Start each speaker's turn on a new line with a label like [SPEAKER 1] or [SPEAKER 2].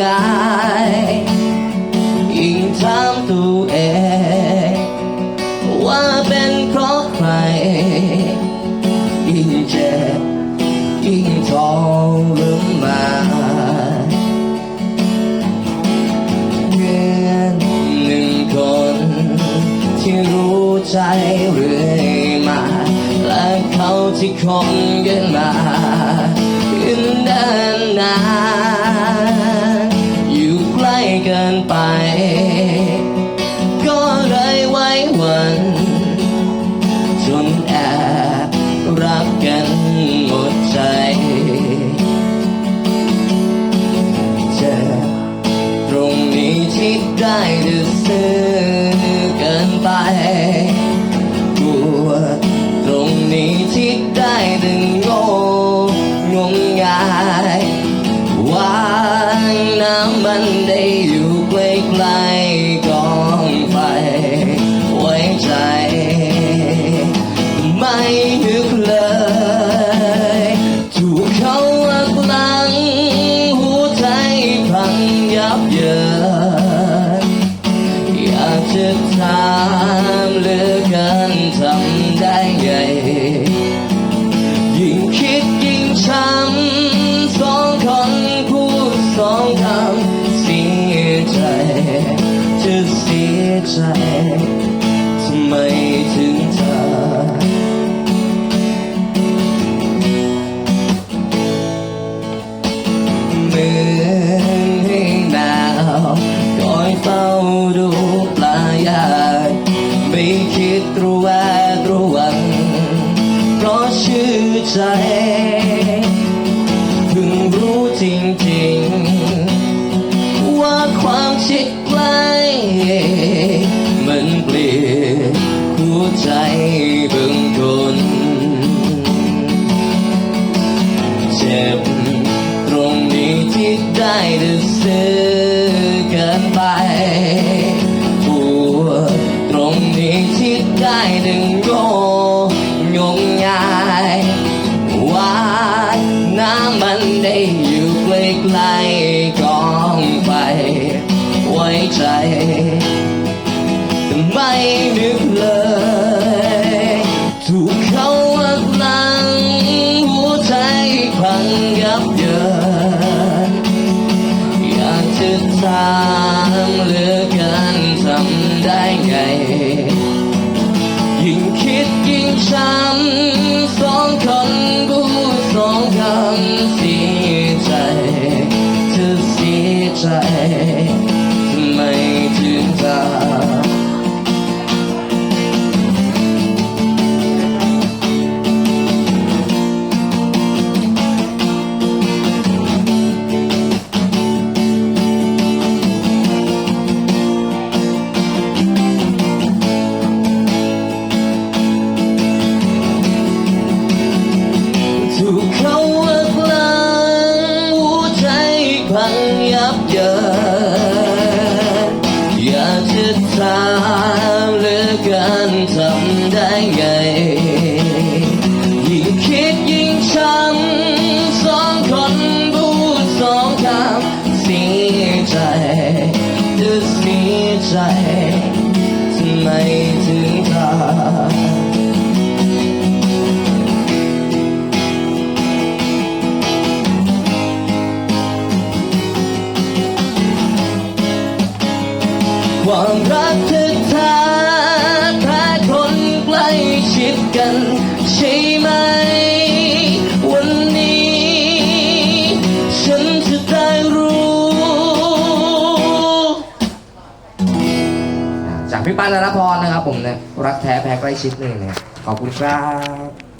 [SPEAKER 1] กายยิ่งถามตัวเอง ว่าเป็นเพราะใคร ยิ่งเจ็บยิ่งทองลืมมาเพื่อนหนึ่งคน ที่รู้ใจเรื่อยมา และเขาที่คงยืนมา จนแอบรักกันหมดใจเจ็บตรงนี้ที่ได้ดื้อซื้อเกินไป ใจทำไมถึงเธอเหมือนให้หนาวคอยเฝ้าดูปลายากไม่คิดระแวดระวัง เพราะชื่อใจเพิ่งรู้จริงๆ ว่าความชิด ด้ดื้อซื้อเกินไปปวดตรงนี้ที่ได้ดึงโยงงมงายว่าน้ำมันได้อยู่ใกล้ๆกองไฟไว้ใจ แต่ไม่นึกเลย ฉันสองคนบูสองคำเสียใจเธอเสียใจ ยับเยินอยากจะถามเหลือเกินทำได้ไง ยิ่งคิดยิ่งช้ำสองคนพูดสองคำเสียใจจะเสียใจทำไมถึงทำ ความรักเธอแท้แค่คนใกล้ชิดกันใช่ไหม วันนี้ ฉันจะได้รู้
[SPEAKER 2] จากพี่ปั้นนรพรนะครับผมเนี่ยรักแท้แพ้ใกล้ชิดนี่เนี่ยขอบคุณครับ